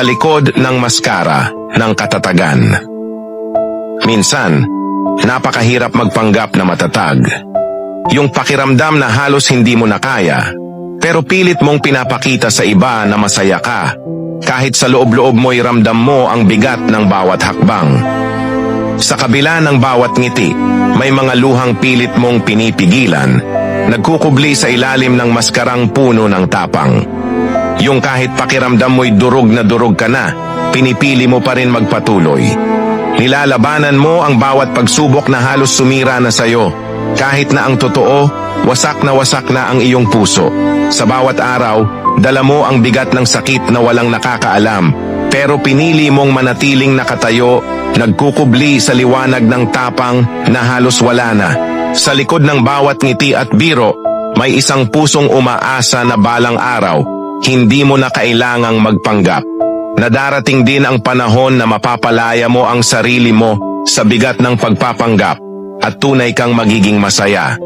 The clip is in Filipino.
sa likod ng maskara ng katatagan. Minsan, napakahirap magpanggap na matatag. Yung pakiramdam na halos hindi mo na kaya, pero pilit mong pinapakita sa iba na masaya ka, kahit sa loob-loob mo'y ramdam mo ang bigat ng bawat hakbang. Sa kabila ng bawat ngiti, may mga luhang pilit mong pinipigilan, nagkukubli sa ilalim ng maskarang puno ng tapang. Yung kahit pakiramdam mo'y durog na durog ka na, pinipili mo pa rin magpatuloy. Nilalabanan mo ang bawat pagsubok na halos sumira na sayo, kahit na ang totoo, wasak na wasak na ang iyong puso. Sa bawat araw, dala mo ang bigat ng sakit na walang nakakaalam, pero pinili mong manatiling nakatayo, nagkukubli sa liwanag ng tapang na halos wala na. Sa likod ng bawat ngiti at biro, may isang pusong umaasa na balang araw, hindi mo na kailangang magpanggap. Na darating din ang panahon na mapapalaya mo ang sarili mo sa bigat ng pagpapanggap at tunay kang magiging masaya.